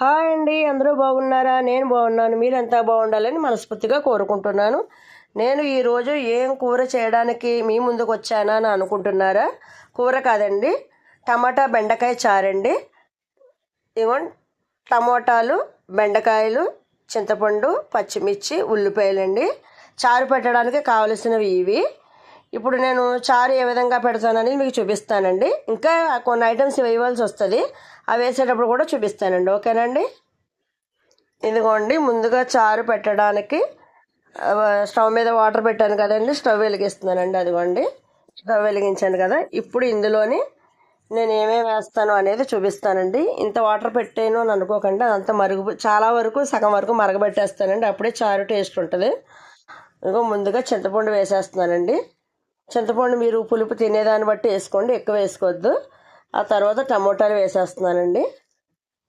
Hi అండి అందరూ బాగున్నారా? నేను బాగున్నాను మీరంతా బాగుండాలని మనస్ఫూర్తిగా కోరుకుంటున్నాను. నేను ఈరోజు ఏం కూర చేయడానికి మీ ముందుకు వచ్చానా అని అనుకుంటున్నారా? కూర కాదండి టమాటా బెండకాయ చారండి. ఇవ్వండి టమోటాలు బెండకాయలు చింతపండు పచ్చిమిర్చి ఉల్లిపాయలండి. చారు పెట్టడానికి కావలసినవి ఇవి. ఇప్పుడు నేను చారు ఏ విధంగా పెడతానని మీకు చూపిస్తానండి. ఇంకా కొన్ని ఐటమ్స్ వేయవలసి వస్తుంది. అవి వేసేటప్పుడు కూడా చూపిస్తానండి. ఓకేనండి? ఇదిగోండి ముందుగా చారు పెట్టడానికి స్టవ్ మీద వాటర్ పెట్టాను కదండి స్టవ్ వెలిగిస్తున్నానండి అదిగోండి. స్టవ్ వెలిగించాను కదా ఇప్పుడు ఇందులోని నేను ఏమేమి వేస్తాను అనేది చూపిస్తానండి. ఇంత వాటర్ పెట్టాను అని అనుకోకండి అదంతా మరుగు చాలా వరకు సగం వరకు మరగబెట్టేస్తానండి. అప్పుడే చారు టేస్ట్ ఉంటుంది. ఇదిగో ముందుగా చింతపండు వేసేస్తున్నానండి. చింతపండు మీరు పులుపు తినేదాన్ని బట్టి వేసుకోండి ఎక్కువ వేసుకోవద్దు. ఆ తర్వాత టమోటాలు వేసేస్తున్నానండి.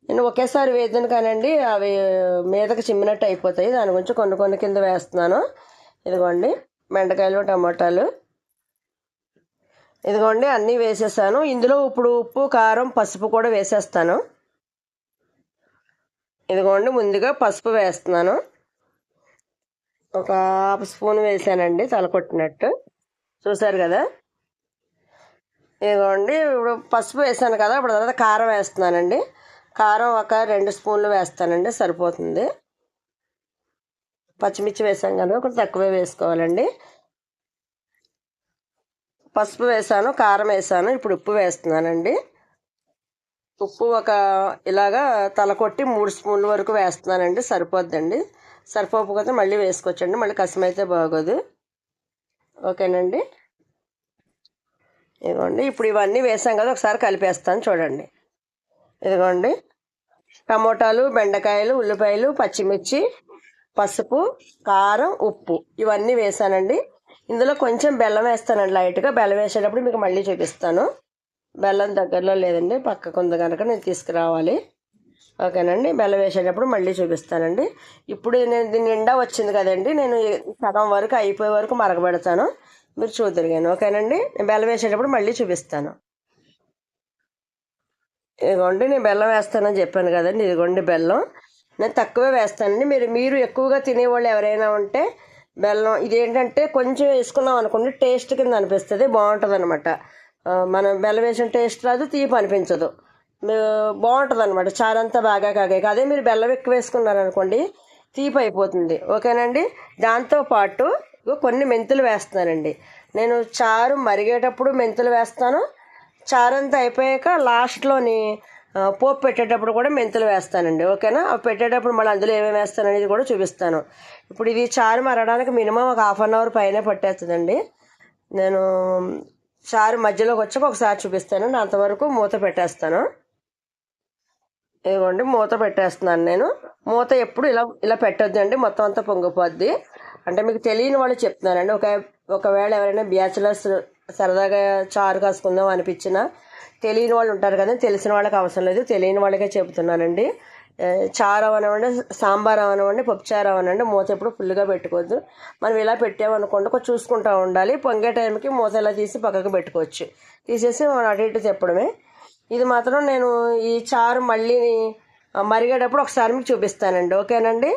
నేను ఒకేసారి వేద్దాను కానండి అవి మీదకి చిమ్మినట్టు అయిపోతాయి. దాని గురించి కొన్ని కొన్ని కింద వేస్తున్నాను. ఇదిగోండి బెండకాయలు టమోటాలు. ఇదిగోండి అన్నీ వేసేసాను. ఇందులో ఇప్పుడు ఉప్పు కారం పసుపు కూడా వేసేస్తాను. ఇదిగోండి ముందుగా పసుపు వేస్తున్నాను. ఒక హాఫ్ స్పూన్ వేసానండి తలకొట్టినట్టు. చూసారు కదా? ఇదిగోండి ఇప్పుడు పసుపు వేసాను కదా ఇప్పుడు తర్వాత కారం వేస్తున్నానండి. కారం ఒక రెండు స్పూన్లు వేస్తానండి సరిపోతుంది. పచ్చిమిర్చి వేసాం కదా కొంచెం తక్కువే వేసుకోవాలండి. పసుపు వేసాను కారం వేసాను ఇప్పుడు ఉప్పు వేస్తున్నానండి. ఉప్పు ఒక ఇలాగా తల కొట్టి మూడు స్పూన్ల వరకు వేస్తున్నానండి సరిపోద్దండి. సరిపోకపోతే మళ్ళీ వేసుకోవచ్చండి మళ్ళీ కసమైతే బాగోదు. ఓకేనండి. ఇదిగోండి ఇప్పుడు ఇవన్నీ వేసాం కదా ఒకసారి కలిపేస్తాను చూడండి. ఇదిగోండి టమోటాలు బెండకాయలు ఉల్లిపాయలు పచ్చిమిర్చి పసుపు కారం ఉప్పు ఇవన్నీ వేసానండి. ఇందులో కొంచెం బెల్లం వేస్తానండి లైట్గా బెల్లం వేసేటప్పుడు మీకు మళ్ళీ చూపిస్తాను. బెల్లం దగ్గరలో లేదండి పక్కకు ఉంది కనుక నేను తీసుకురావాలి. ఓకేనండి బెల్లం వేసేటప్పుడు మళ్ళీ చూపిస్తానండి. ఇప్పుడు నేను దీని నిండా వచ్చింది కదండి నేను సగం వరకు అయిపోయే వరకు మరగబెడతాను. మీరు చూద్దరిగాను ఓకేనండి? నేను బెల్లం వేసేటప్పుడు మళ్ళీ చూపిస్తాను. ఇదిగోండి నేను బెల్లం వేస్తానని చెప్పాను కదండి ఇదిగోండి బెల్లం. నేను తక్కువే వేస్తానండి. మీరు మీరు ఎక్కువగా తినేవాళ్ళు ఎవరైనా ఉంటే బెల్లం ఇదేంటంటే కొంచెం వేసుకున్నాం అనుకోండి టేస్ట్ కింద అనిపిస్తుంది బాగుంటుంది అనమాట మనం బెల్లం వేసిన టేస్ట్ రాదు తీపి అనిపించదు. బాగుంటుంది అనమాట చారంతా బాగా కాగాయి అదే మీరు బెల్లం ఎక్కువ వేసుకున్నారనుకోండి తీపి అయిపోతుంది. ఓకేనండి? దాంతోపాటు ఇగో కొన్ని మెంతులు వేస్తానండి నేను చారు మరిగేటప్పుడు మెంతులు వేస్తాను. చారంతా అయిపోయాక లాస్ట్లోని పోపు పెట్టేటప్పుడు కూడా మెంతులు వేస్తానండి. ఓకేనా? అవి పెట్టేటప్పుడు మళ్ళీ అందులో ఏమేమి వేస్తాను అనేది కూడా చూపిస్తాను. ఇప్పుడు ఇది చారు మరగడానికి మినిమం ఒక హాఫ్ అన్ అవర్ పైన పట్టేస్తుందండి. నేను చారు మధ్యలోకి వచ్చాక ఒకసారి చూపిస్తాను. అంతవరకు మూత పెట్టేస్తాను. ఇవ్వండి మూత పెట్టేస్తున్నాను నేను. మూత ఎప్పుడు ఇలా ఇలా పెట్టొద్దండి. మొత్తం అంతా పొంగిపోద్ది. అంటే మీకు తెలియని వాళ్ళు చెప్తున్నానండి ఒక ఒకవేళ ఎవరైనా బ్యాచులర్స్ సరదాగా చారు కాసుకుందాం అనిపించినా తెలియని వాళ్ళు ఉంటారు కదా తెలిసిన వాళ్ళకి అవసరం లేదు. తెలియని వాళ్ళకే చెబుతున్నానండి. చారు అవనివ్వండి సాంబార్ అవనివ్వండి పప్పుచారు అవనండి మూత ఎప్పుడు ఫుల్గా పెట్టుకోవద్దు. మనం ఇలా పెట్టామనుకోండి కొంచెం చూసుకుంటూ ఉండాలి. పొంగే టైంకి మూత ఇలా తీసి పక్కకు పెట్టుకోవచ్చు. తీసేసి మనం అటు ఇటు తిప్పడమే. ఇది మాత్రం నేను ఈ చారు మళ్ళీ మరిగేటప్పుడు ఒకసారి మీకు చూపిస్తానండి. ఓకేనండి?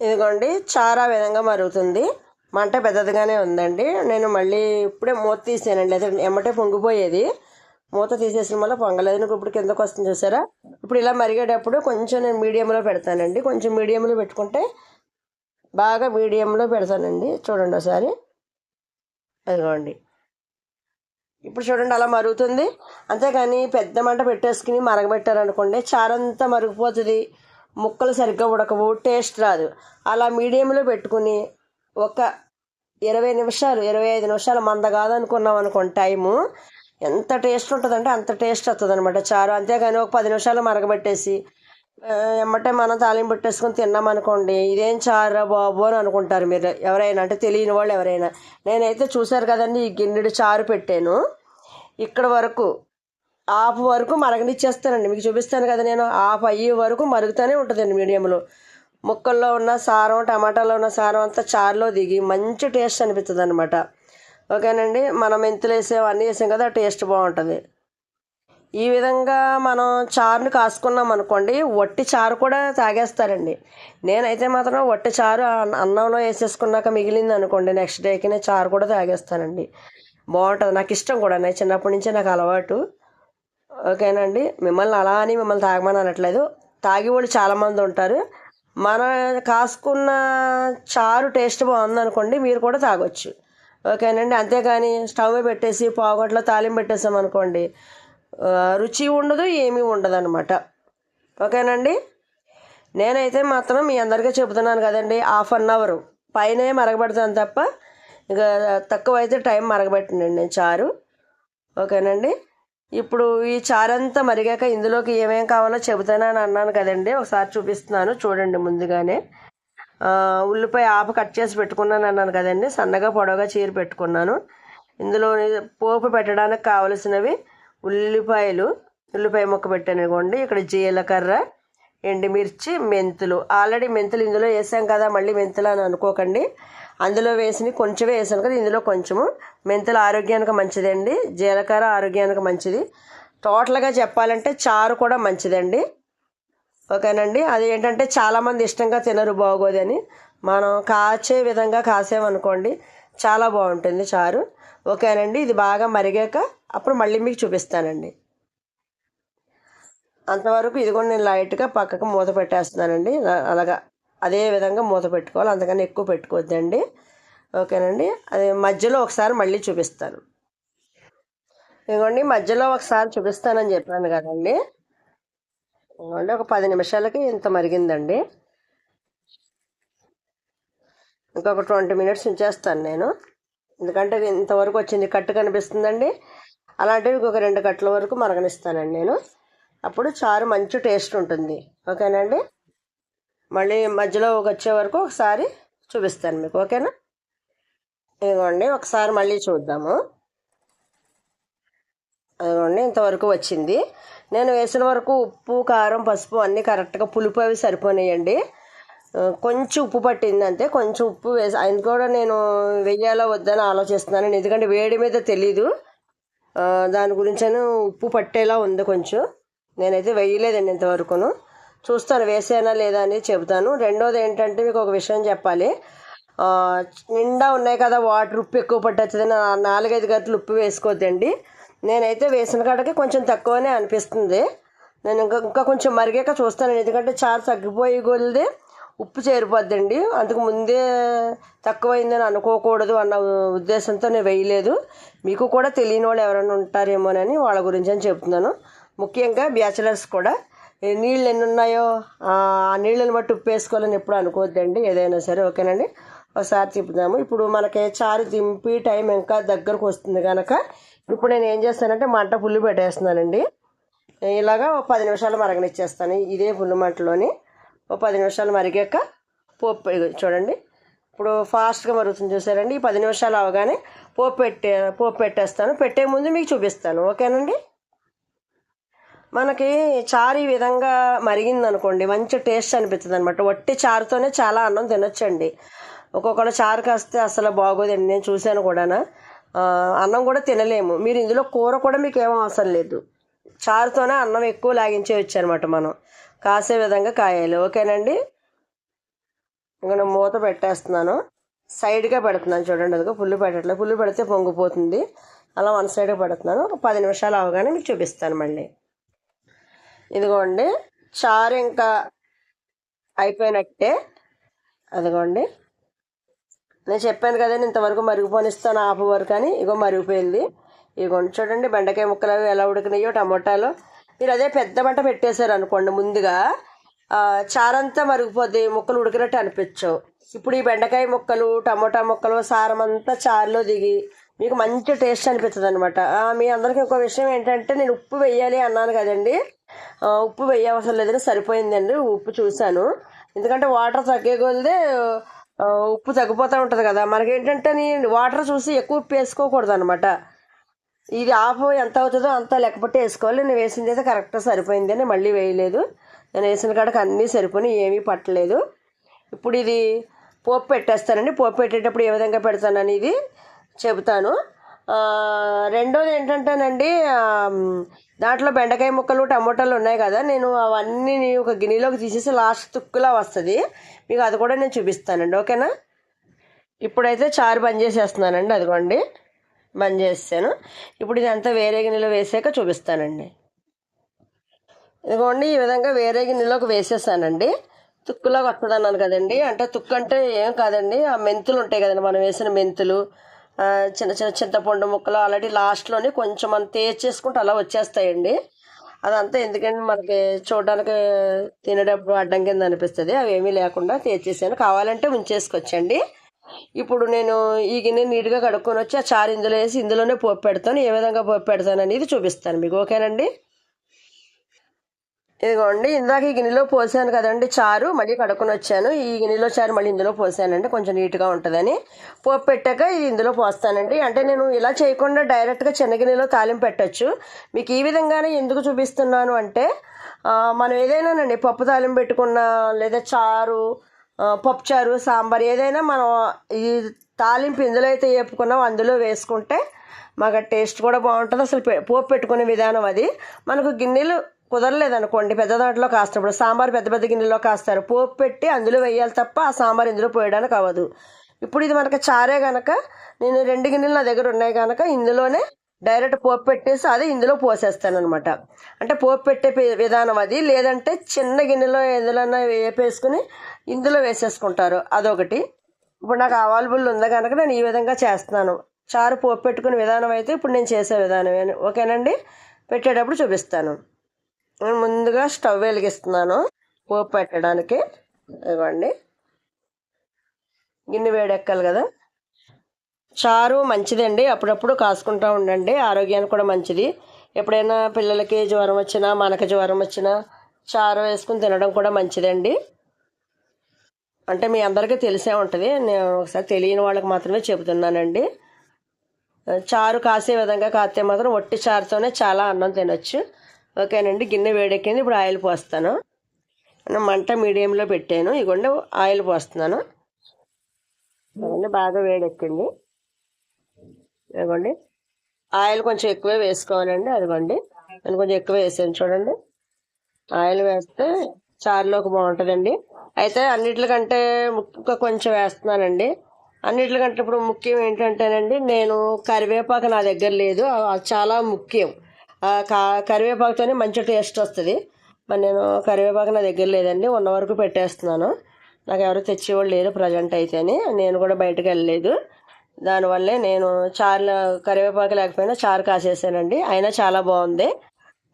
ఇదిగోండి చాలా విధంగా మరుగుతుంది. మంట పెద్దదిగానే ఉందండి. నేను మళ్ళీ ఇప్పుడే మూత తీసానండి. అయితే ఎమ్మటే పొంగిపోయేది. మూత తీసేసిన వల్ల పొంగలేదు నాకు ఇప్పుడు కిందకు వస్తుంది చూసారా? ఇప్పుడు ఇలా మరిగేటప్పుడు కొంచెం నేను మీడియంలో పెడతానండి. కొంచెం మీడియంలో పెట్టుకుంటే బాగా మీడియంలో పెడతానండి. చూడండి ఒకసారి. అదిగోండి ఇప్పుడు చూడండి అలా మరుగుతుంది. అంతేగాని పెద్ద మంట పెట్టేసుకుని మరగబెట్టారనుకోండి చారంతా మరిగిపోతుంది. ముక్కలు సరిగ్గా ఉడకవు టేస్ట్ రాదు. అలా మీడియంలో పెట్టుకుని ఒక ఇరవై నిమిషాలు ఇరవై ఐదు నిమిషాలు మంద కాదనుకున్నాం అనుకోండి టైము ఎంత టేస్ట్ ఉంటుందంటే అంత టేస్ట్ వస్తుంది అనమాట చారు. అంతేగాని ఒక పది నిమిషాలు మరగబెట్టేసి ఎమ్మటే మనం తాలింపు పెట్టేసుకొని తిన్నామనుకోండి ఇదేం చారా బాబు అని అనుకుంటారు మీరు ఎవరైనా. అంటే తెలియని వాళ్ళు ఎవరైనా. నేనైతే చూశారు కదండి ఈ గిన్నెడు చారు పెట్టాను. ఇక్కడ వరకు ఆఫ్ వరకు మరగనిచ్చేస్తానండి. మీకు చూపిస్తాను కదా నేను. ఆఫ్ అయ్యే వరకు మరుగుతూనే ఉంటుందండి మీడియంలో. ముక్కల్లో ఉన్న సారం టమాటాలో ఉన్న సారం అంతా చారులో దిగి మంచి టేస్ట్ అనిపిస్తుంది అనమాట ఓకేనండి? మనం మెంతులు వేసాం అన్నీ వేసాం కదా టేస్ట్ బాగుంటుంది. ఈ విధంగా మనం చారుని కాసుకున్నాం అనుకోండి వట్టి చారు కూడా తాగేస్తారండి. నేనైతే మాత్రం వట్టి చారు అన్నంలో వేసేసుకున్నాక మిగిలింది అనుకోండి నెక్స్ట్ డేకి నేను చారు కూడా తాగేస్తానండి. బాగుంటుంది. నాకు ఇష్టం కూడా. నేను చిన్నప్పటి నుంచే నాకు అలవాటు. ఓకేనండి. మిమ్మల్ని అలా అని మిమ్మల్ని తాగమని అనట్లేదు. తాగి వాళ్ళు చాలామంది ఉంటారు. మన కాసుకున్న చారు టేస్ట్ బాగుంది అనుకోండి మీరు కూడా తాగొచ్చు. ఓకేనండి. అంతేగాని స్టవ్ పెట్టేసి పావుగంటలో తాలింపు పెట్టేసాం అనుకోండి రుచి ఉండదు ఏమీ ఉండదు అనమాట ఓకేనండి. నేనైతే మాత్రం మీ అందరికీ చెబుతున్నాను కదండి హాఫ్ అన్ అవర్. పైనే మరగబెడతాను తప్ప ఇక తక్కువ అయితే టైం మరగబెట్టండి నేను చారు. ఓకేనండి. ఇప్పుడు ఈ చారంతా మరిగాక ఇందులోకి ఏమేం కావాలో చెబుతానని అన్నాను కదండి. ఒకసారి చూపిస్తున్నాను. చూడండి ముందుగానే. ఉల్లిపాయ ఆపు కట్ చేసి పెట్టుకున్నాను అన్నాను కదండి. సన్నగా పొడవుగా చీర పెట్టుకున్నాను. ఇందులో పోపు పెట్టడానికి కావలసినవి ఉల్లిపాయలు. ఉల్లిపాయ ముక్క పెట్టాను ఇక్కడ జీలకర్ర ఎండుమిర్చి మెంతులు. ఆల్రెడీ మెంతులు ఇందులో వేసాం కదా మళ్ళీ మెంతులు అని అనుకోకండి. అందులో వేసి కొంచెమే వేసాను కదా ఇందులో కొంచెము. మెంతులు ఆరోగ్యానికి మంచిదండి జీలకర్ర ఆరోగ్యానికి మంచిది. టోటల్గా చెప్పాలంటే చారు కూడా మంచిదండి. ఓకేనండి అది ఏంటంటే చాలామంది ఇష్టంగా తినరు బాగోదని మనం కాచే విధంగా కాసామనుకోండి చాలా బాగుంటుంది చారు. ఓకేనండి ఇది బాగా మరిగాక అప్పుడు మళ్ళీ మీకు చూపిస్తానండి. అంతవరకు ఇది కూడా నేను లైట్గా పక్కకు మూత పెట్టేస్తున్నానండి అలాగా. అదే విధంగా మూత పెట్టుకోవాలి. అంతకన్నా ఎక్కువ పెట్టుకోవద్దండి. ఓకేనండి? అది మధ్యలో ఒకసారి మళ్ళీ చూపిస్తాను. ఇదిగోండి మధ్యలో ఒకసారి చూపిస్తానని చెప్పాను కదండి. ఇదిగోండి ఒక పది నిమిషాలకి ఇంత మరిగిందండి. ఇంకొక ట్వంటీ మినిట్స్ ఉంచేస్తాను నేను. ఎందుకంటే ఇంతవరకు వచ్చింది కట్టు కనిపిస్తుందండి. అలాంటివి ఇంకొక రెండు కట్టల వరకు మరగనిస్తానండి నేను. అప్పుడు చారు మంచి టేస్ట్ ఉంటుంది. ఓకేనండి? మళ్ళీ మధ్యలో వచ్చే వరకు ఒకసారి చూపిస్తాను మీకు ఓకేనా? ఇదిగోండి ఒకసారి మళ్ళీ చూద్దాము. అదిగోండి ఇంతవరకు వచ్చింది. నేను వేసిన వరకు ఉప్పు కారం పసుపు అన్నీ కరెక్ట్గా పులుపు అవి సరిపోయినాయండి. కొంచెం ఉప్పు పట్టింది అంతే కొంచెం ఉప్పు వేసి ఆయన కూడా నేను వెయ్యాలో వద్దని ఆలోచిస్తున్నాను. ఎందుకంటే వేడి మీద తెలీదు. దాని గురించను ఉప్పు పట్టేలా ఉంది కొంచెం. నేనైతే వేయలేదండి ఇంతవరకును. చూస్తాను వేసానా లేదా అని చెబుతాను. రెండోది ఏంటంటే మీకు ఒక విషయం చెప్పాలి. నిండా ఉన్నాయి కదా వాటర్ ఉప్పు ఎక్కువ పట్టచ్చుది నాలుగైదు గంటలు ఉప్పు వేసుకోవద్దండి. నేనైతే వేసిన కాడకి కొంచెం తక్కువనే అనిపిస్తుంది. నేను ఇంకా ఇంకా కొంచెం మరిగాక చూస్తాను. ఎందుకంటే చారు తగ్గిపోయి కొలిది ఉప్పు చేరిపోద్దండి. అందుకు ముందే తక్కువైందని అనుకోకూడదు అన్న ఉద్దేశంతో నేను వేయలేదు. మీకు కూడా తెలియని వాళ్ళు ఎవరైనా ఉంటారేమోనని వాళ్ళ గురించి అని చెప్తున్నాను. ముఖ్యంగా బ్యాచిలర్స్ కూడా నీళ్ళు ఎన్ని ఉన్నాయో ఆ నీళ్ళని బట్టి ఉప్పు వేసుకోవాలని ఎప్పుడు అనుకోవద్దండి. ఏదైనా సరే ఓకేనండి? ఒకసారి చెప్దాము. ఇప్పుడు మనకి చారు దింపి టైం ఇంకా దగ్గరకు వస్తుంది కనుక ఇప్పుడు నేను ఏం చేస్తానంటే మంట పుల్లు పెట్టేస్తున్నానండి. ఇలాగా ఒక పది నిమిషాలు మరగనిచ్చేస్తాను. ఇదే పుల్లు మంటలోని ఒక పది నిమిషాలు మరిగాక పోపు చూడండి. ఇప్పుడు ఫాస్ట్గా మరుగుతుంది చూసారండి. ఈ పది నిమిషాలు అవగానే పోపు పెట్టే పోపు పెట్టేస్తాను. పెట్టే ముందు మీకు చూపిస్తాను. ఓకేనండి? మనకి చారు ఈ విధంగా మరిగింది అనుకోండి మంచి టేస్ట్ అనిపిస్తుంది అనమాట వట్టి చారుతోనే చాలా అన్నం తినొచ్చండి. ఒక్కొక్కరు చారు కాస్తే అసలు బాగోదండి. నేను చూశాను కూడా అన్నం కూడా తినలేము. మీరు ఇందులో కూర కూడా మీకు ఏం అవసరం లేదు. చారుతోనే అన్నం ఎక్కువ లాగించేయచ్చు అనమాట మనం. కాసే విధంగా కాయాలి. ఓకేనండి? ఇంకా నేను మూత పెట్టేస్తున్నాను. సైడ్గా పెడుతున్నాను చూడండి. అదిగో పుల్లు పెట్టట్లేదు పుల్లు పెడితే పొంగిపోతుంది. అలా వన్ సైడ్గా పెడుతున్నాను. ఒక పది నిమిషాలు అవగానే మీకు చూపిస్తాను మళ్ళీ. ఇదిగోండి చారు ఇంకా అయిపోయినట్టే. అదిగోండి. నేను చెప్పాను కదండి ఇంతవరకు మరుగుపోనిస్తాను ఆపు వరకు అని. ఇగో మరిగిపోయింది. ఇగోండి చూడండి బెండకాయ ముక్కలు అవి ఎలా ఉడికినాయో టమోటాలు. మీరు అదే పెద్ద మంట పెట్టేశారు అనుకోండి ముందుగా చారంతా మరిగిపోద్ది ముక్కలు ఉడికినట్టు అనిపించవు. ఇప్పుడు ఈ బెండకాయ ముక్కలు టమోటా ముక్కలు సారం అంతా చారులో దిగి మీకు మంచి టేస్ట్ అనిపిస్తుంది అనమాట మీ అందరికీ ఇంకో విషయం ఏంటంటే నేను ఉప్పు వేయాలి అన్నాను కదండి. ఉప్పు వేయవసరం లేదని సరిపోయిందండి. ఉప్పు చూశాను. ఎందుకంటే వాటర్ తగ్గే కొలిదే ఉప్పు తగ్గిపోతూ ఉంటుంది కదా. మనకేంటంటే నీ వాటర్ చూసి ఎక్కువ ఉప్పు వేసుకోకూడదు అనమాట ఇది ఆఫ్ ఎంత అవుతుందో అంత లెక్కపట్టి వేసుకోవాలి. నేను వేసింది అయితే కరెక్ట్గా సరిపోయింది అని మళ్ళీ వేయలేదు. నేను వేసిన కాడకి అన్నీ సరిపోయి ఏమీ పట్టలేదు. ఇప్పుడు ఇది పోపు పెట్టేస్తానండి. పోపు పెట్టేటప్పుడు ఏ విధంగా పెడతానని ఇది చెబుతాను. రెండోది ఏంటంటేనండి దాంట్లో బెండకాయ ముక్కలు టమోటాలు ఉన్నాయి కదా నేను అవన్నీ ఒక గిన్నెలోకి తీసేసి లాస్ట్ తుక్కులా వస్తుంది. మీకు అది కూడా నేను చూపిస్తానండి ఓకేనా? ఇప్పుడైతే చారు బంద్ చేసేస్తున్నానండి అదిగోండి. బంద్ చేస్తాను ఇప్పుడు ఇదంతా వేరే గిన్నెలో వేసాక చూపిస్తానండి. ఇదిగోండి ఈ విధంగా వేరే గిన్నెలోకి వేసేసానండి. తుక్కులాగా వస్తుంది అన్నాను కదండి. అంటే తుక్కు అంటే ఏం కాదండి ఆ మెంతులు ఉంటాయి కదండి మనం వేసిన మెంతులు చిన్న చిన్న చింతపండు ముక్కలు ఆల్రెడీ లాస్ట్లోనే కొంచెం మనం తేజ్ చేసుకుంటే అలా వచ్చేస్తాయండి. అదంతా ఎందుకంటే మనకి చూడడానికి తినేటప్పుడు అడ్డం కింద అనిపిస్తుంది. అవి ఏమీ లేకుండా తెచ్చేసాను కావాలంటే ఉంచేసుకొచ్చండి ఇప్పుడు నేను ఈ గిన్నె నీట్గా కడుక్కొని వచ్చి ఆ చారు ఇందులో వేసి ఇందులోనే పోపు పెడతాను. ఏ విధంగా పోపు పెడతాను అనేది చూపిస్తాను మీకు. ఓకేనండి? ఇదిగోండి ఇందాక ఈ గిన్నెలో పోసాను కదండి చారు మళ్ళీ కడుక్కొని వచ్చాను. ఈ గిన్నెలో చారు మళ్ళీ ఇందులో పోసానండి కొంచెం నీట్గా ఉంటుందని. పోపు పెట్టాక ఇది ఇందులో పోస్తానండి. అంటే నేను ఇలా చేయకుండా డైరెక్ట్గా చిన్న గిన్నెలో తాలింపు పెట్టచ్చు. మీకు ఈ విధంగానే ఎందుకు చూపిస్తున్నాను అంటే మనం ఏదైనానండి పప్పు తాలింపు పెట్టుకున్న లేదా చారు పప్పు చారు సాంబార్ ఏదైనా మనం ఈ తాలింపు ఇందులో అయితే వేపుకున్నాం అందులో వేసుకుంటే మాకు టేస్ట్ కూడా బాగుంటుంది. అసలు పోపు పెట్టుకునే విధానం అది. మనకు గిన్నెలు కుదరలేదనుకోండి పెద్ద దాంట్లో కాసినప్పుడు సాంబార్ పెద్ద పెద్ద గిన్నెలో కాస్తారు. పోపు పెట్టి అందులో వేయాలి తప్ప ఆ సాంబార్ ఇందులో పోయడానికి అవ్వదు. ఇప్పుడు ఇది మనకి చారే కనుక నేను రెండు గిన్నెలు నా దగ్గర ఉన్నాయి కనుక ఇందులోనే డైరెక్ట్ పోపు పెట్టేసి అది ఇందులో పోసేస్తాను అనమాట అంటే పోపు పెట్టే విధానం అది. లేదంటే చిన్న గిన్నెలో ఎందులోన్నా వేపేసుకుని ఇందులో వేసేసుకుంటారు. అదొకటి. ఇప్పుడు నాకు అవైలబుల్ ఉంది కనుక నేను ఈ విధంగా చేస్తున్నాను. చారు పోపు పెట్టుకునే విధానం అయితే ఇప్పుడు నేను చేసే విధానమే. ఓకేనండి? పెట్టేటప్పుడు చూపిస్తాను. నేను ముందుగా స్టవ్ వెలిగిస్తున్నాను. పోపు పెట్టడానికి. ఇవ్వండి. గిన్నె వేడెక్కాలి కదా. చారు మంచిదండి. అప్పుడప్పుడు కాసుకుంటూ ఉండండి. ఆరోగ్యానికి కూడా మంచిది. ఎప్పుడైనా పిల్లలకి జ్వరం వచ్చినా మనకి జ్వరం వచ్చినా చారు వేసుకుని తినడం కూడా మంచిదండి. అంటే మీ అందరికీ తెలిసే ఉంటుంది. నేను ఒకసారి తెలియని వాళ్ళకి మాత్రమే చెబుతున్నానండి. చారు కాసే విధంగా కాస్తే మాత్రం ఒట్టి చారుతోనే చాలా అన్నం తినొచ్చు. ఓకేనండి గిన్నె వేడెక్కింది ఇప్పుడు ఆయిల్ పోస్తాను. నేను మంట మీడియంలో పెట్టాను ఇదిగోండి ఆయిల్ పోస్తున్నాను. ఇదిగోండి బాగా వేడెక్కింది. ఇదిగోండి ఆయిల్ కొంచెం ఎక్కువే వేసుకోవాలండి అదిగోండి. నేను కొంచెం ఎక్కువ వేసాను చూడండి. ఆయిల్ వేస్తే చారులోకి బాగుంటుందండి. అయితే అన్నిటికంటే ముక్క కొంచెం వేస్తున్నానండి. అన్నిటికంటే ఇప్పుడు ముఖ్యం ఏంటంటేనండి నేను కరివేపాకు నా దగ్గర లేదు అది చాలా ముఖ్యం. కరివేపాకుతోనే మంచి టేస్ట్ వస్తుంది. మరి నేను కరివేపాకు నా దగ్గర లేదండి ఉన్న వరకు పెట్టేస్తున్నాను. నాకు ఎవరు తెచ్చేవాళ్ళు లేరు ప్రజెంట్ అయితేనే నేను కూడా బయటకు వెళ్ళలేదు. దానివల్లే నేను చారు కరివేపాకు లేకపోయినా చారు కాసేసానండి. అయినా చాలా బాగుంది.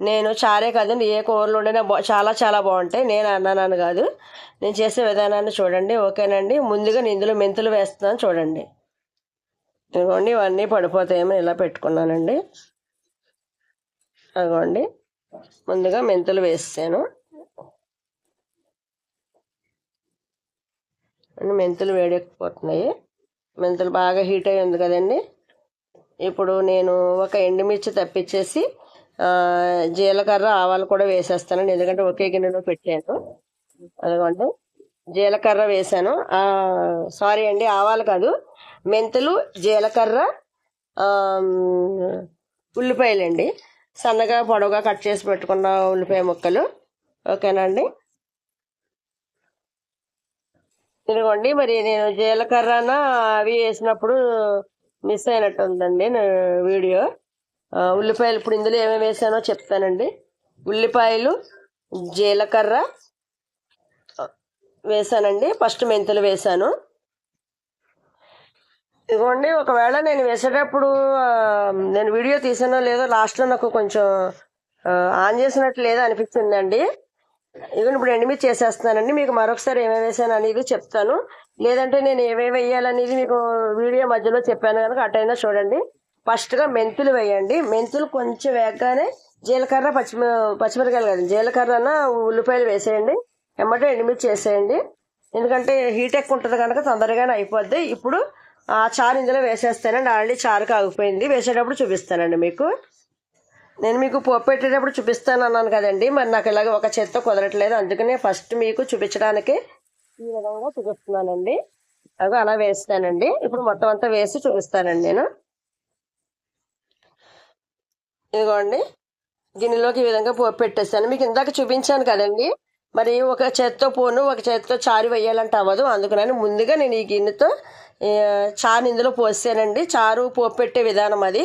నేను చారే కాదండి ఏ కూరలు ఉండినా చాలా చాలా బాగుంటాయి. నేను అన్నాను కాదు. నేను చేసే విధానాన్ని చూడండి ఓకేనండి. ముందుగా నేను ఇందులో మెంతులు వేస్తున్నాను చూడండి. ఇదిగోండి ఇవన్నీ పడిపోతాయేమో ఇలా పెట్టుకున్నానండి. అదిగోండి ముందుగా మెంతులు వేసాను మెంతులు వేడెక్కిపోతున్నాయి. మెంతులు బాగా హీట్ అయి ఉంది కదండి. ఇప్పుడు నేను ఒక ఎండుమిర్చి తప్పించేసి జీలకర్ర ఆవాలు కూడా వేసేస్తానండి. ఎందుకంటే ఒకే గిన్నెలో పెట్టాను. అదిగోండి. జీలకర్ర వేసాను. సారీ అండి ఆవాలు కాదు. మెంతులు జీలకర్ర ఉల్లిపాయలు ఉల్లిపాయలండి. సన్నగా పొడవుగా కట్ చేసి పెట్టుకున్న ఉల్లిపాయ ముక్కలు. ఓకేనండి ఇదిగోండి మరి నేను జీలకర్రన అవి వేసినప్పుడు మిస్ అయినట్టు ఉందండి నా వీడియో. ఉల్లిపాయలు ఇప్పుడు ఇందులో ఏమేమి వేసానో చెప్తానండి. ఉల్లిపాయలు జీలకర్ర వేసానండి. ఫస్ట్ మెంతులు వేసాను. ఇదిగోండి ఒకవేళ నేను వేసేటప్పుడు నేను వీడియో తీసానో లేదో లాస్ట్లో నాకు కొంచెం ఆన్ చేసినట్టు లేదో అనిపించిందండి ఇదిగోండి ఇప్పుడు ఎండుమిర్చి చేసేస్తున్నానండి. మీకు మరొకసారి ఏమేమి వేసాను అనేది చెప్తాను. లేదంటే నేను ఏమేమి వేయాలనేది మీకు వీడియో మధ్యలో చెప్పాను కనుక అటైనా చూడండి. ఫస్ట్గా మెంతులు వేయండి. మెంతులు కొంచెం వేగగానే జీలకర్ర పచ్చిమి పచ్చిమిరకాయలు కదండి జీలకర్రన ఉల్లిపాయలు వేసేయండి. ఎమ్మటే ఎండుమిర్చి వేసేయండి ఎందుకంటే హీట్ ఎక్కువ ఉంటుంది కనుక తొందరగానే అయిపోద్ది. ఇప్పుడు ఆ చారు ఇందులో వేసేస్తానండి. ఆల్రెడీ చారు కాగిపోయింది. వేసేటప్పుడు చూపిస్తానండి మీకు. నేను మీకు పోపు పెట్టేటప్పుడు చూపిస్తాను అన్నాను కదండి. మరి నాకు ఇలాగ ఒక చేత్తో కుదరట్లేదు. అందుకనే ఫస్ట్ మీకు చూపించడానికి ఈ విధంగా చూపిస్తున్నానండి. అగో అలా వేస్తానండి. ఇప్పుడు మొత్తం అంతా వేసి చూపిస్తానండి నేను. ఇదిగోండి. గిన్నెలోకి ఈ విధంగా పోపు పెట్టేస్తాను. మీకు ఇందాక చూపించాను కదండి. మరి ఒక చేత్తో పోను ఒక చేత్తో చారు వేయాలంటే అవ్వదు. అందుకని ముందుగా నేను ఈ గిన్నెతో ఈ, చారు ఇందులో పోసానండి. చారు పోపు పెట్టే విధానం అది.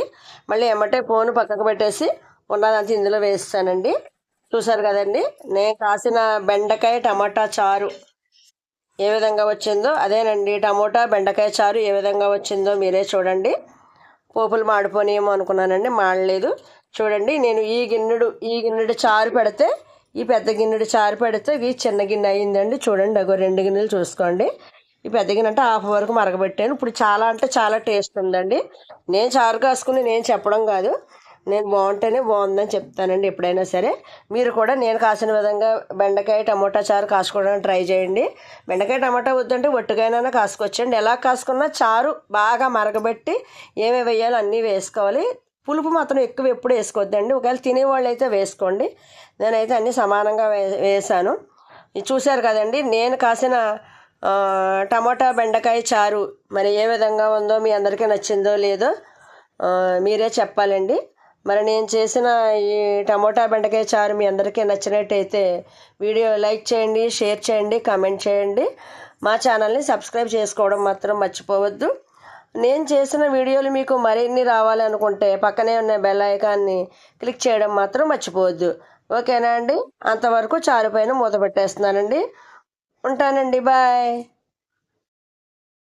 మళ్ళీ ఎమ్మటే పోను పక్కకు పెట్టేసి ఉన్నదంతా ఇందులో వేస్తానండి. చూసారు కదండి? నేను కాసిన బెండకాయ టమాటా చారు ఏ విధంగా వచ్చిందో అదేనండి. టమోటా బెండకాయ చారు ఏ విధంగా వచ్చిందో మీరే చూడండి. పోపులు మాడిపోనేమో అనుకున్నానండి మాడలేదు. చూడండి నేను ఈ గిన్నెడు ఈ గిన్నెడు చారు పెడితే ఈ పెద్ద గిన్నెడు చారు పెడితే ఇవి చిన్న గిన్నె అయ్యిందండి. చూడండి అగో రెండు గిన్నెలు చూసుకోండి. ఈ పెద్ద గిన్నె అంటే హాఫ్ వరకు మరగబెట్టాను. ఇప్పుడు చాలా అంటే చాలా టేస్ట్ ఉందండి. నేను చారు కాసుకుని నేను చెప్పడం కాదు. నేను బాగుంటేనే బాగుందని చెప్తానండి ఎప్పుడైనా సరే. మీరు కూడా నేను కాసిన విధంగా బెండకాయ టమోటా చారు కాసుకోవడానికి ట్రై చేయండి. బెండకాయ టమాటా వద్దంటే ఒట్టుకైనా కాసుకొచ్చండి ఎలా కాసుకున్నా చారు బాగా మరగబెట్టి ఏమేమి వేయాలో అన్నీ వేసుకోవాలి. పులుపు మాత్రం ఎక్కువ ఎప్పుడు వేసుకోవద్దండి. ఒకవేళ తినేవాళ్ళు అయితే వేసుకోండి. నేనైతే అన్నీ సమానంగా వే వేసాను. చూశారు కదండి నేను కాసిన టమాటా టమోటా బెండకాయ చారు మరి ఏ విధంగా ఉందో మీ అందరికీ నచ్చిందో లేదో మీరే చెప్పాలండి. మరి నేను చేసిన ఈ టమోటా బెండకాయ చారు మీ అందరికీ నచ్చినట్టయితే వీడియో లైక్ చేయండి షేర్ చేయండి కామెంట్ చేయండి. మా ఛానల్ని సబ్స్క్రైబ్ చేసుకోవడం మాత్రం మర్చిపోవద్దు. నేను చేసిన వీడియోలు మీకు మరిన్ని రావాలనుకుంటే పక్కనే ఉన్న బెల్ ఐకాన్ని క్లిక్ చేయడం మాత్రం మర్చిపోవద్దు. ఓకేనా అండి? అంతవరకు చారు పైన మూత పెట్టేస్తున్నానండి. ఉంటానండి. బాయ్